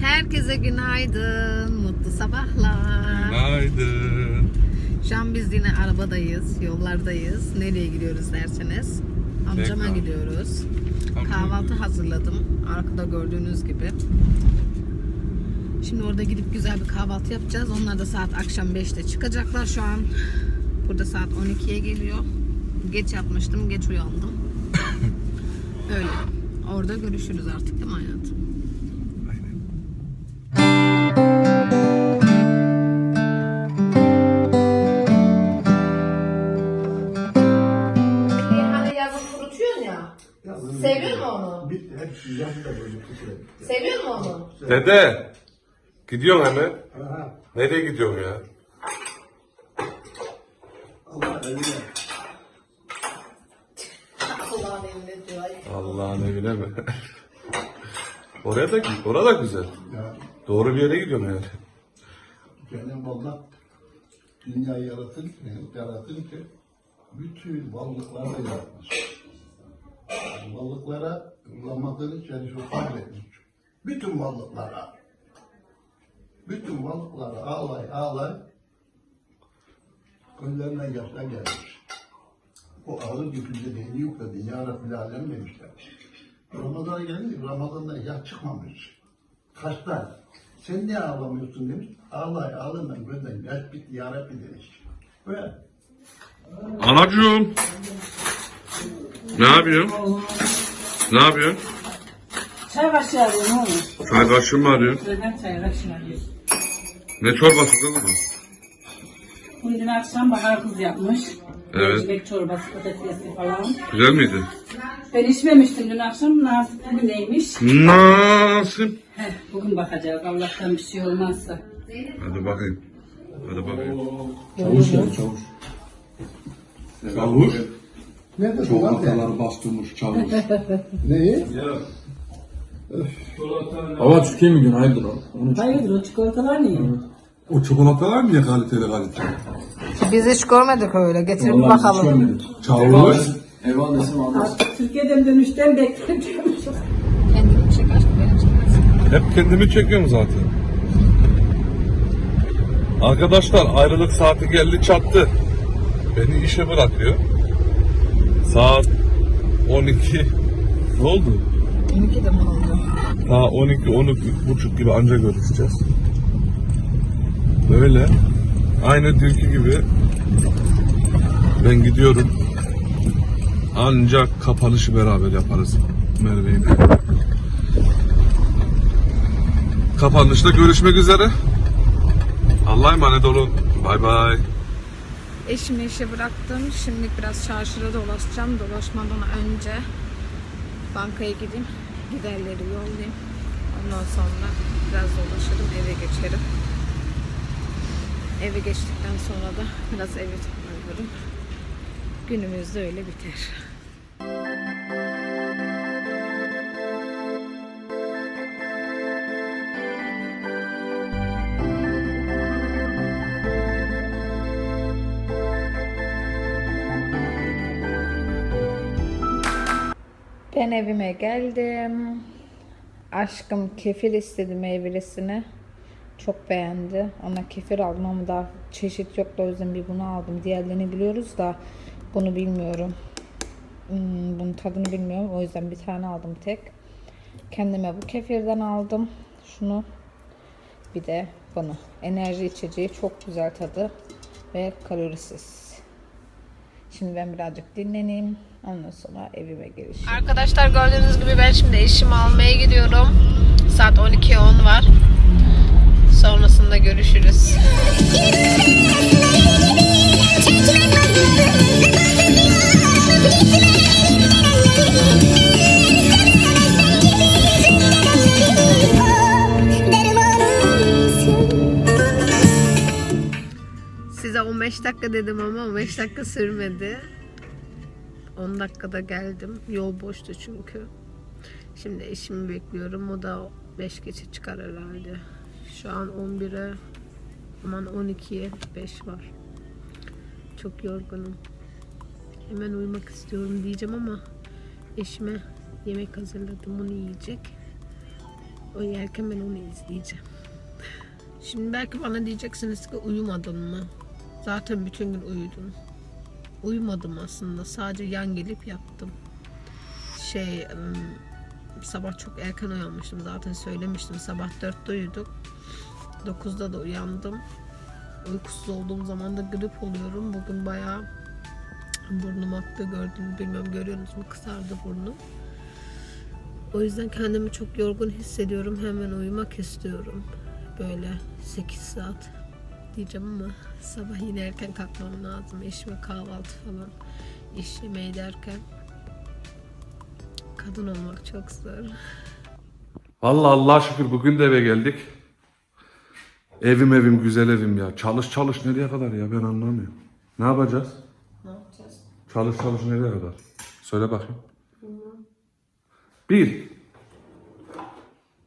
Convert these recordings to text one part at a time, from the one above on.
Herkese günaydın, mutlu sabahlar. Günaydın. Şu an biz yine arabadayız, yollardayız. Nereye gidiyoruz derseniz. Amcama Tekrar. gidiyoruz. Amcama Kahvaltı hazırladım. Arkada gördüğünüz gibi. Şimdi orada gidip güzel bir kahvaltı yapacağız. Onlar da saat akşam 5'te çıkacaklar şu an. Burada saat 12'ye geliyor. Geç yatmıştım, geç uyandım. Öyle. Orada görüşürüz artık değil mi hayatım? Seviyor mu onu? Dede. Gidiyorsun hemen. Aha. Nereye gidiyorsun ya? Allah eline. Allah'ın emri diyor. Ay. Allah'ın evine mi? Oraya da git. Orada da güzel. Ya Doğru bir yere gidiyorsun yani. Cenab-ı Allah dünyayı yaratırken, yaratırken bütün varlıkları da yaratmış. Varlıklara Ramazan içerisinde sabretmiş. Bütün varlıklara. Bütün varlıklara ağlay ağlay gözlerine yaşlar gelmiş. O ağır yükünde beni yükledi. Ya Rabbi Alem demişler. Ramazan'a gelince Ramazan'da yaş çıkmamış. Kaçta? Sen niye ağlamıyorsun demiş. Ağlay ağlama gözden yaş bitti ya Rabbi demiş. Böyle. Anacığım. Ne yapıyorsun? Ne yapıyorsun? Çay kaşığı arıyorum oğlum. Çay kaşığı mı arıyorsun? Neden çay kaşığı arıyorum? Ne çorbası kız bu? Bunu dün akşam Bahar kız yapmış. Evet. Mercimek çorbası, patatesli falan. Güzel miydi? Ben içmemiştim dün akşam. Nasip bugün neymiş? Nasıl? Heh, bugün bakacağız. Allah'tan bir şey olmazsa. Hadi bakayım. Hadi bakayım. Çavuş geldi çavuş. Çavuş. Ne dedi Çok lan hatalar bastırmış çavuş. Neyi? Hava Türkiye mi gün hayırdır o? İçin. Hayırdır o çikolatalar niye? O çikolatalar niye kaliteli kaliteli? Biz hiç görmedik öyle. Getirip Vallahi hiç bakalım. görmedik. Çavuş. Evan desin almaz. Artık Türkiye'den dönüşten bekletiyormuş. Kendini çek aşkım beni çekmesin. Hep kendimi çekiyorum zaten. Arkadaşlar ayrılık saati geldi çattı. Beni işe bırakıyor. Saat 12 ne oldu? 12 de mi oldu? Daha 12 12 buçuk gibi anca görüşeceğiz. Böyle aynı dünkü gibi ben gidiyorum. Ancak kapanışı beraber yaparız Merve'yle. Kapanışta görüşmek üzere. Allah'a emanet olun. Bay bay. Eşimi işe bıraktım. Şimdi biraz çarşıda dolaşacağım. Dolaşmadan önce bankaya gideyim. Giderleri yollayayım. Ondan sonra biraz dolaşırım. Eve geçerim. Eve geçtikten sonra da biraz evi toparlarım. Günümüz de öyle biter. Ben evime geldim. Aşkım kefir istedi meyvelesini. Çok beğendi. Ona kefir aldım ama daha çeşit yoktu o yüzden bir bunu aldım. Diğerlerini biliyoruz da bunu bilmiyorum. Hmm, bunun tadını bilmiyorum. O yüzden bir tane aldım tek. Kendime bu kefirden aldım. Şunu. Bir de bunu. Enerji içeceği çok güzel tadı ve kalorisiz. Şimdi ben birazcık dinleneyim. Ondan sonra evime gelişim. Arkadaşlar gördüğünüz gibi ben şimdi eşimi almaya gidiyorum. Saat 12.10 var. Sonrasında görüşürüz. 15 dakika dedim ama 15 dakika sürmedi. 10 dakikada geldim. Yol boştu çünkü. Şimdi eşimi bekliyorum. O da 5 geçe çıkar herhalde. Şu an 11'e aman 12'ye 5 var. Çok yorgunum. Hemen uyumak istiyorum diyeceğim ama eşime yemek hazırladım. Onu yiyecek. O yerken ben onu izleyeceğim. Şimdi belki bana diyeceksiniz ki uyumadın mı? Zaten bütün gün uyudum. Uyumadım aslında. Sadece yan gelip yattım. Şey sabah çok erken uyanmıştım. Zaten söylemiştim. Sabah 4'te uyuduk. 9'da da uyandım. Uykusuz olduğum zaman da grip oluyorum. Bugün bayağı burnum aktı gördüm. Bilmem görüyor musunuz? Kısardı burnum. O yüzden kendimi çok yorgun hissediyorum. Hemen uyumak istiyorum. Böyle 8 saat diyeceğim ama sabah yine erken kalkmam lazım. Eşime kahvaltı falan iş yemeği derken kadın olmak çok zor. Vallahi Allah'a şükür bugün de eve geldik. Evim evim güzel evim ya. Çalış çalış nereye kadar ya ben anlamıyorum. Ne yapacağız? Ne yapacağız? Çalış çalış nereye kadar? Söyle bakayım. Bir.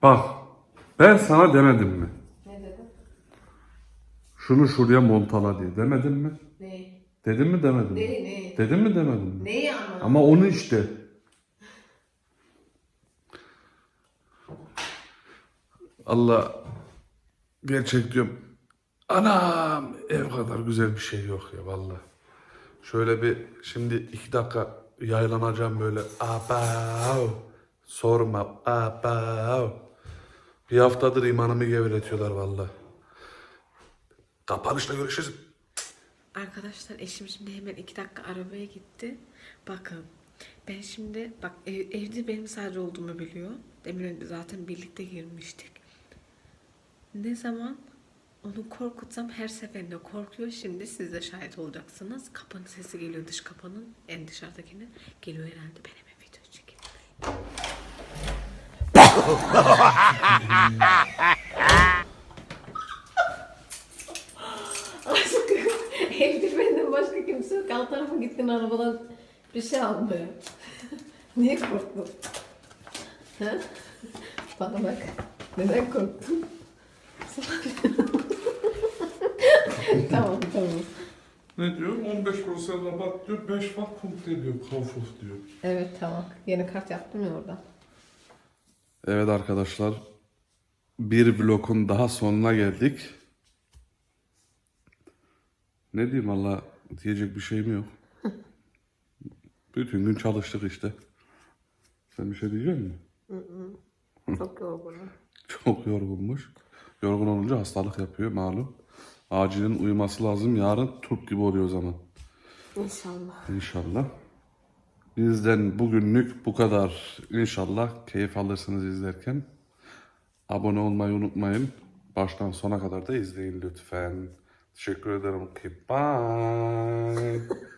Bak. Ben sana demedim mi? Şunu şuraya montala diye. Demedim mi? Ne? Dedim mi demedim mi? Ne ne? Dedim mi demedim mi? Neyi ama? Ama onu işte. Allah gerçek diyorum. Anam ev kadar güzel bir şey yok ya vallahi. Şöyle bir şimdi iki dakika yaylanacağım böyle. Abav. Sorma. Abav. Bir haftadır imanımı gevretiyorlar vallahi. Kapanışla görüşürüz. Arkadaşlar eşim şimdi hemen iki dakika arabaya gitti. Bakın ben şimdi bak ev- evde benim sadece olduğumu biliyor. Demin zaten birlikte girmiştik. Ne zaman onu korkutsam her seferinde korkuyor. Şimdi siz de şahit olacaksınız. Kapının sesi geliyor dış kapının en dışarıdakine. Geliyor herhalde ben hemen video çekeyim. Evde benden Alt tarafa gittin arabadan bir şey almaya. Niye korktun? Ha? Bana bak. Neden korktun? tamam tamam. Ne diyor? 15 kuruşa rabat diyor, 5 watt punkte diyor, Kaufhof diyor. Evet tamam. Yeni kart yaptım ya orada. Evet arkadaşlar, bir vlogun daha sonuna geldik. Ne diyeyim valla diyecek bir şeyim yok. Bütün gün çalıştık işte. Sen bir şey diyecek misin? Çok yorgunum. Çok yorgunmuş. Yorgun olunca hastalık yapıyor malum. Acilin uyuması lazım. Yarın Türk gibi oluyor o zaman. İnşallah. İnşallah. Bizden bugünlük bu kadar. İnşallah keyif alırsınız izlerken. Abone olmayı unutmayın. Baştan sona kadar da izleyin lütfen. Teşekkür ederim. Okay, bye.